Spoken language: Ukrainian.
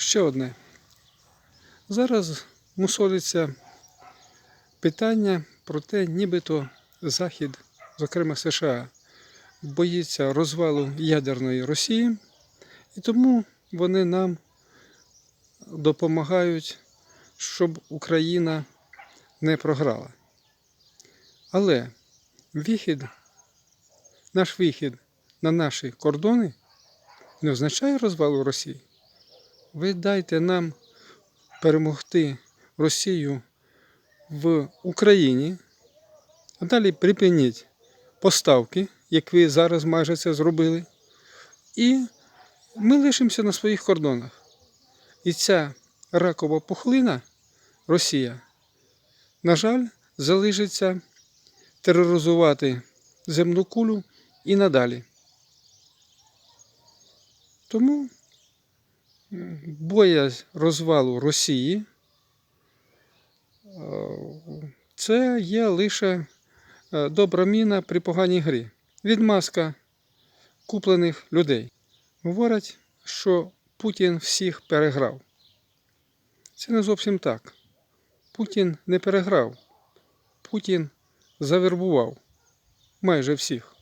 Ще одне. Зараз мусолиться питання про те, нібито Захід, зокрема США, боїться розвалу ядерної Росії, і тому вони нам допомагають, щоб Україна не програла. Але вихід, наш вихід на наші кордони не означає розвалу Росії. Ви дайте нам перемогти Росію в Україні, а далі припиніть поставки, як ви зараз майже це зробили, і ми лишимося на своїх кордонах. І ця ракова пухлина Росія, на жаль, залишиться тероризувати земну кулю і надалі. Тому боязнь розвалу Росії е, це є лише е, добра міна при поганій грі. Відмазка куплених людей. Говорять, що Путін всіх переграв. Це не зовсім так. Путін не переграв. Путін завербував майже всіх.